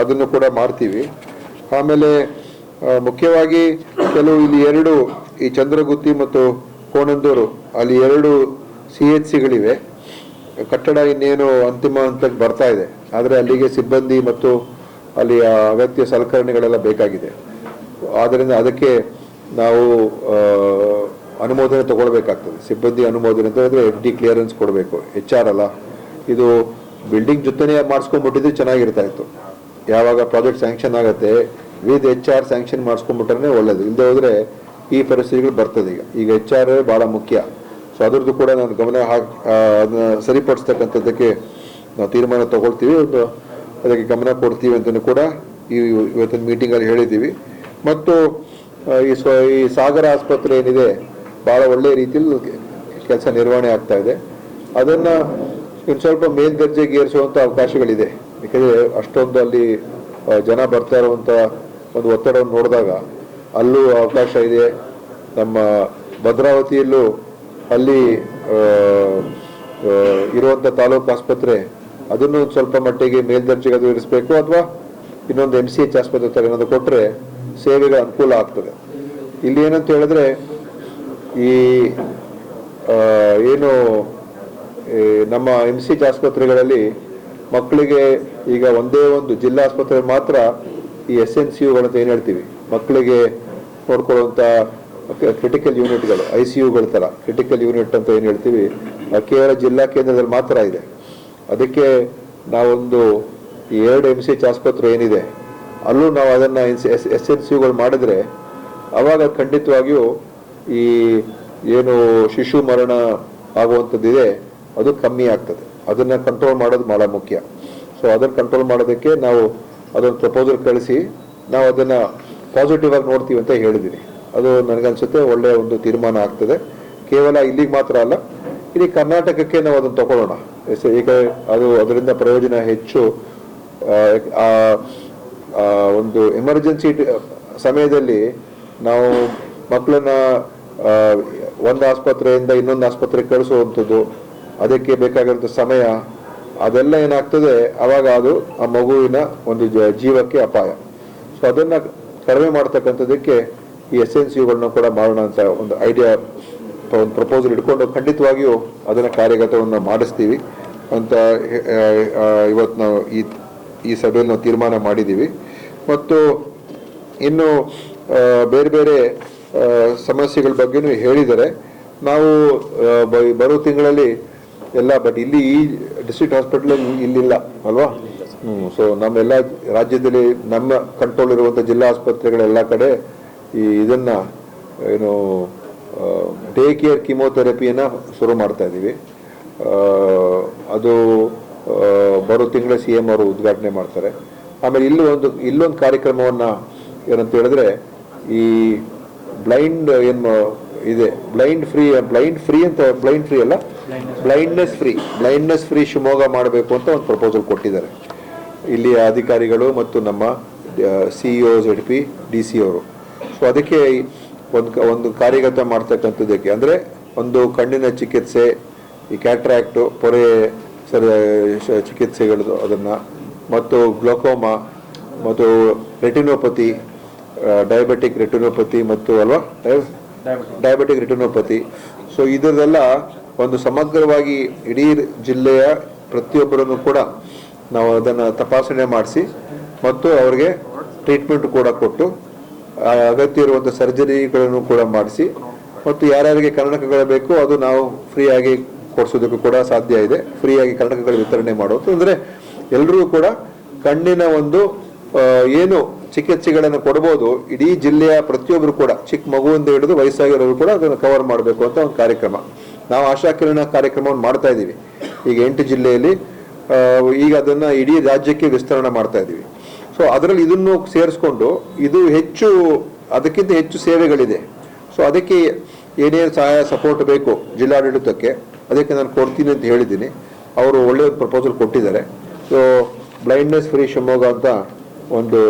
ಅದನ್ನು ಕೂಡ ಮಾಡ್ತೀವಿ. ಆಮೇಲೆ ಮುಖ್ಯವಾಗಿ ಕೆಲವು ಇಲ್ಲಿ ಎರಡು ಈ ಚಂದ್ರಗುತ್ತಿ ಮತ್ತು ಕೋಣಂದೂರು, ಅಲ್ಲಿ ಎರಡು ಸಿ ಎಚ್ ಸಿಗಳಿವೆ. ಕಟ್ಟಡ ಇನ್ನೇನು ಅಂತಿಮ ಹಂತಕ್ಕೆ ಬರ್ತಾ ಇದೆ. ಆದರೆ ಅಲ್ಲಿಗೆ ಸಿಬ್ಬಂದಿ ಮತ್ತು ಅಲ್ಲಿ ಅಗತ್ಯ ಸಲಕರಣೆಗಳೆಲ್ಲ ಬೇಕಾಗಿದೆ. ಆದ್ದರಿಂದ ಅದಕ್ಕೆ ನಾವು ಅನುಮೋದನೆ ತಗೊಳ್ಬೇಕಾಗ್ತದೆ. ಸಿಬ್ಬಂದಿ ಅನುಮೋದನೆ ಅಂತ ಹೇಳಿದ್ರೆ ಎಫ್ ಡಿ ಕ್ಲಿಯರೆನ್ಸ್ ಕೊಡಬೇಕು. ಎಚ್ ಆರ್ ಅಲ್ಲ. ಇದು ಬಿಲ್ಡಿಂಗ್ ಜೊತೆನೇ ಮಾಡಿಸ್ಕೊಂಡ್ಬಿಟ್ಟಿದ್ರೆ ಚೆನ್ನಾಗಿರ್ತಾ ಇತ್ತು. ಯಾವಾಗ ಪ್ರಾಜೆಕ್ಟ್ ಸ್ಯಾಂಕ್ಷನ್ ಆಗುತ್ತೆ ವಿತ್ ಎಚ್ ಆರ್ ಸ್ಯಾಂಕ್ಷನ್ ಮಾಡಿಸ್ಕೊಂಡ್ಬಿಟ್ರೆ ಒಳ್ಳೇದು. ಇಲ್ಲದೆ ಹೋದರೆ ಈ ಪರಿಸ್ಥಿತಿಗಳು ಬರ್ತದೆ ಈಗ. ಈಗ ಎಚ್ ಆರ್ ಬಹಳ ಮುಖ್ಯ. ಸೊ ಅದರದ್ದು ಕೂಡ ನಾನು ಗಮನ ಹಾಕಿ ಅದನ್ನ ಸರಿಪಡಿಸ್ತಕ್ಕಂಥದ್ದಕ್ಕೆ ನಾವು ತೀರ್ಮಾನ ತಗೊಳ್ತೀವಿ. ಒಂದು ಅದಕ್ಕೆ ಗಮನ ಕೊಡ್ತೀವಿ ಅಂತಲೂ ಕೂಡ ಈ ಇವತ್ತಿನ ಮೀಟಿಂಗಲ್ಲಿ ಹೇಳಿದ್ದೀವಿ. ಮತ್ತು ಈ ಸ್ವ, ಈ ಸಾಗರ ಆಸ್ಪತ್ರೆ ಏನಿದೆ ಭಾಳ ಒಳ್ಳೆಯ ರೀತಿಯಲ್ಲಿ ಕೆಲಸ ನಿರ್ವಹಣೆ ಆಗ್ತಾ ಇದೆ. ಅದನ್ನು ಇನ್ನು ಸ್ವಲ್ಪ ಮೇಲ್ದರ್ಜೆಗೆ ಏರಿಸುವಂಥ ಅವಕಾಶಗಳಿದೆ. ಯಾಕಂದರೆ ಅಷ್ಟೊಂದು ಅಲ್ಲಿ ಜನ ಬರ್ತಾ ಇರುವಂಥ ಒಂದು ಒತ್ತಡವನ್ನು ನೋಡಿದಾಗ ಅಲ್ಲೂ ಅವಕಾಶ ಇದೆ. ನಮ್ಮ ಭದ್ರಾವತಿಯಲ್ಲೂ ಅಲ್ಲಿ ಇರುವಂಥ ತಾಲೂಕು ಆಸ್ಪತ್ರೆ ಅದನ್ನು ಸ್ವಲ್ಪ ಮಟ್ಟಿಗೆ ಮೇಲ್ದರ್ಜೆಗೆ ಅದು ಇರಿಸಬೇಕು ಅಥವಾ ಇನ್ನೊಂದು ಎಂ ಸಿ ಎಚ್ ಆಸ್ಪತ್ರೆ ಥರ ಏನಾದರೂ ಕೊಟ್ಟರೆ ಸೇವೆಗೆ ಅನುಕೂಲ ಆಗ್ತದೆ. ಇಲ್ಲಿ ಏನಂತ ಹೇಳಿದ್ರೆ ಈ ಏನು ನಮ್ಮ ಎಂ ಸಿ ಎಚ್ ಆಸ್ಪತ್ರೆಗಳಲ್ಲಿ ಮಕ್ಕಳಿಗೆ ಈಗ ಒಂದೇ ಒಂದು ಜಿಲ್ಲಾ ಆಸ್ಪತ್ರೆ ಮಾತ್ರ ಈ ಎಸ್ ಎನ್ ಸಿ ಯುಗಳಂತ ಏನು ಹೇಳ್ತೀವಿ? ಮಕ್ಕಳಿಗೆ ನೋಡ್ಕೊಳ್ಳುವಂಥ ಕ್ರಿಟಿಕಲ್ ಯೂನಿಟ್ಗಳು ಐ ಸಿ ಯುಗಳ ಥರ ಕ್ರಿಟಿಕಲ್ ಯೂನಿಟ್ ಅಂತ ಏನು ಹೇಳ್ತೀವಿ? ಕೇವಲ ಜಿಲ್ಲಾ ಕೇಂದ್ರದಲ್ಲಿ ಮಾತ್ರ ಇದೆ. ಅದಕ್ಕೆ ನಾವೊಂದು ಎರಡು ಎಂ ಸಿ ಎಚ್ ಆಸ್ಪತ್ರೆ ಏನಿದೆ, ಅಲ್ಲೂ ನಾವು ಅದನ್ನು ಎಸ್ ಎಸ್ ಎನ್ ಸಿ ಯುಗಳು ಮಾಡಿದ್ರೆ ಅವಾಗ ಖಂಡಿತವಾಗಿಯೂ ಈ ಏನು ಶಿಶು ಮರಣ ಆಗುವಂಥದ್ದಿದೆ, ಅದು ಕಮ್ಮಿ ಆಗ್ತದೆ. ಅದನ್ನು ಕಂಟ್ರೋಲ್ ಮಾಡೋದು ಭಾಳ ಮುಖ್ಯ. ಸೊ ಅದನ್ನು ಕಂಟ್ರೋಲ್ ಮಾಡೋದಕ್ಕೆ ನಾವು ಅದೊಂದು ಪ್ರಪೋಸಲ್ ಕಳಿಸಿ ನಾವು ಅದನ್ನು ಪಾಸಿಟಿವ್ ಆಗಿ ನೋಡ್ತೀವಿ ಅಂತ ಹೇಳಿದ್ದೀನಿ ಅದು ನನಗನ್ಸುತ್ತೆ ಒಳ್ಳೆಯ ಒಂದು ತೀರ್ಮಾನ ಆಗ್ತದೆ. ಕೇವಲ ಇಲ್ಲಿಗೆ ಮಾತ್ರ ಅಲ್ಲ ಇಡೀ ಕರ್ನಾಟಕಕ್ಕೆ ನಾವು ಅದನ್ನು ತಗೊಳ್ಳೋಣ. ಈಗ ಅದು ಅದರಿಂದ ಪ್ರಯೋಜನ ಹೆಚ್ಚು ಆ, ಒಂದು ಎಮರ್ಜೆನ್ಸಿ ಸಮಯದಲ್ಲಿ ನಾವು ಮಕ್ಕಳನ್ನ ಒಂದು ಆಸ್ಪತ್ರೆಯಿಂದ ಇನ್ನೊಂದು ಆಸ್ಪತ್ರೆಗೆ ಕಳಿಸುವಂಥದ್ದು ಅದಕ್ಕೆ ಬೇಕಾಗಿರುವಂಥ ಸಮಯ, ಅದೆಲ್ಲ ಏನಾಗ್ತದೆ? ಅವಾಗ ಅದು ಆ ಮಗುವಿನ ಒಂದು ಜೀವಕ್ಕೆ ಅಪಾಯ. ಸೊ ಅದನ್ನು ಕಡಿಮೆ ಮಾಡ್ತಕ್ಕಂಥದ್ದಕ್ಕೆ ಈ ಎಸ್ ಎನ್ ಸಿಗಳನ್ನ ಕೂಡ ಮಾಡೋಣ ಅಂತ ಒಂದು ಐಡಿಯಾ ಒಂದು ಪ್ರಪೋಸಲ್ ಇಟ್ಕೊಂಡು ಖಂಡಿತವಾಗಿಯೂ ಅದನ್ನು ಕಾರ್ಯಗತವನ್ನು ಮಾಡಿಸ್ತೀವಿ. ಅಂತ ಇವತ್ತು ನಾವು ಈ ಈ ಸಭೆಯನ್ನು ತೀರ್ಮಾನ ಮಾಡಿದ್ದೀವಿ ಮತ್ತು ಇನ್ನು ಬೇರೆ ಬೇರೆ ಸಮಸ್ಯೆಗಳ ಬಗ್ಗೆನೂ ಹೇಳಿದರೆ, ನಾವು ಬರೋ ತಿಂಗಳಲ್ಲಿ ಎಲ್ಲ ಬಟ್ ಇಲ್ಲಿ ಈ ಡಿಸ್ಟ್ರಿಕ್ಟ್ ಹಾಸ್ಪಿಟಲ್ ಇಲ್ಲಿಲ್ಲ, ಅಲ್ವಾ? ಹ್ಞೂ ಸೊ ನಮ್ಮೆಲ್ಲ ರಾಜ್ಯದಲ್ಲಿ ನಮ್ಮ ಕಂಟ್ರೋಲ್ ಇರುವಂಥ ಜಿಲ್ಲಾ ಆಸ್ಪತ್ರೆಗಳೆಲ್ಲ ಕಡೆ ಈ ಇದನ್ನ, ಏನು ಡೇ ಕೇರ್ ಕಿಮೋಥೆರಪಿಯನ್ನು ಶುರು ಮಾಡ್ತಾ ಇದ್ದೀವಿ ಅದು ಬರೋ ತಿಂಗಳ ಸಿ ಎಂ ಅವರು ಉದ್ಘಾಟನೆ ಮಾಡ್ತಾರೆ. ಆಮೇಲೆ ಇಲ್ಲಿ ಒಂದು, ಇಲ್ಲೊಂದು ಕಾರ್ಯಕ್ರಮವನ್ನು ಏನಂತ ಹೇಳಿದ್ರೆ ಈ ಬ್ಲೈಂಡ್ ಏನು ಇದೆ. ಬ್ಲೈಂಡ್ ಫ್ರೀ ಬ್ಲೈಂಡ್ ಫ್ರೀ ಅಂತ ಬ್ಲೈಂಡ್ ಫ್ರೀ ಅಲ್ಲ? Blindness free blindness free Shivamogga ಮಾಡಬೇಕು ಅಂತ ಒಂದು ಪ್ರಪೋಸಲ್ ಕೊಟ್ಟಿದ್ದಾರೆ. ಇಲ್ಲಿಯ ಅಧಿಕಾರಿಗಳು ಮತ್ತು ನಮ್ಮ CEO Z P D C ಅವರು. ಸೊ ಅದಕ್ಕೆ ಒಂದು ಒಂದು ಕಾರ್ಯಗತ ಮಾಡ್ತಕ್ಕಂಥದ್ದಕ್ಕೆ ಅಂದರೆ ಒಂದು ಕಣ್ಣಿನ ಚಿಕಿತ್ಸೆ ಈ ಕ್ಯಾಟ್ರಾಕ್ಟು ಪೊರೆ ಸರ್ ಚಿಕಿತ್ಸೆಗಳು ಅದನ್ನು ಮತ್ತು ಗ್ಲೋಕೋಮಾ ಮತ್ತು ರೆಟಿನೋಪತಿ ಡಯಾಬೆಟಿಕ್ ರೆಟಿನೋಪತಿ ಮತ್ತು ಅಲ್ವಾ? ಡಯಾಬೆಟಿಕ್ ರೆಟಿನೋಪತಿ ಸೊ ಇದರದೆಲ್ಲ ಒಂದು ಸಮಗ್ರವಾಗಿ ಇಡೀ ಜಿಲ್ಲೆಯ ಪ್ರತಿಯೊಬ್ಬರನ್ನು ಕೂಡ ನಾವು ಅದನ್ನು ತಪಾಸಣೆ ಮಾಡಿಸಿ ಮತ್ತು ಅವರಿಗೆ ಟ್ರೀಟ್ಮೆಂಟ್ ಕೂಡ ಕೊಟ್ಟು ಅಗತ್ಯ ಇರುವಂಥ ಸರ್ಜರಿಗಳನ್ನು ಕೂಡ ಮಾಡಿಸಿ ಮತ್ತು ಯಾರ್ಯಾರಿಗೆ ಕನ್ನಡಕಗಳು ಬೇಕು ಅದು ನಾವು ಫ್ರೀಯಾಗಿ ಕೊಡಿಸೋದಕ್ಕೂ ಕೂಡ ಸಾಧ್ಯ ಇದೆ. ಫ್ರೀಯಾಗಿ ಕನ್ನಡಕಗಳ ವಿತರಣೆ ಮಾಡೋದು ಅಂದರೆ ಎಲ್ಲರೂ ಕೂಡ ಕಣ್ಣಿನ ಒಂದು ಏನು ಚಿಕಿತ್ಸೆಗಳನ್ನು ಕೊಡ್ಬೋದು. ಇಡೀ ಜಿಲ್ಲೆಯ ಪ್ರತಿಯೊಬ್ಬರು ಕೂಡ, ಚಿಕ್ಕ ಮಗುವಿಂದ ಹಿಡಿದು ವಯಸ್ಸಾಗಿರೋರು ಕೂಡ ಅದನ್ನು ಕವರ್ ಮಾಡಬೇಕು ಅಂತ ಒಂದು ಕಾರ್ಯಕ್ರಮ. ನಾವು ಆಶಾ ಕಿರಣ ಕಾರ್ಯಕ್ರಮವನ್ನು ಮಾಡ್ತಾ ಇದ್ದೀವಿ. ಈಗ ಎಂಟು ಜಿಲ್ಲೆಯಲ್ಲಿ ಈಗ ಅದನ್ನು ಇಡೀ ರಾಜ್ಯಕ್ಕೆ ವಿಸ್ತರಣೆ ಮಾಡ್ತಾ ಇದ್ದೀವಿ. ಸೊ ಅದರಲ್ಲಿ ಇದನ್ನು ಸೇರಿಸ್ಕೊಂಡು, ಇದು ಹೆಚ್ಚು, ಅದಕ್ಕಿಂತ ಹೆಚ್ಚು ಸೇವೆಗಳಿದೆ. ಸೊ ಅದಕ್ಕೆ ಏನೇನು ಸಹಾಯ ಸಪೋರ್ಟ್ ಬೇಕು ಜಿಲ್ಲಾಡಳಿತಕ್ಕೆ, ಅದಕ್ಕೆ ನಾನು ಕೊಡ್ತೀನಿ ಅಂತ ಹೇಳಿದ್ದೀನಿ. ಅವರು ಒಳ್ಳೆಯ ಪ್ರಪೋಸಲ್ ಕೊಟ್ಟಿದ್ದಾರೆ. ಸೊ ಬ್ಲೈಂಡ್ನೆಸ್ ಫ್ರೀ ಶಿವಮೊಗ್ಗ ಅಂತ ಒಂದು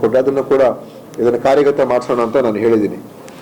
ಕೊಟ್ಟು ಅದನ್ನು ಕೂಡ ಇದನ್ನು ಕಾರ್ಯಗತ ಮಾಡಿಸೋಣ ಅಂತ ನಾನು ಹೇಳಿದ್ದೀನಿ.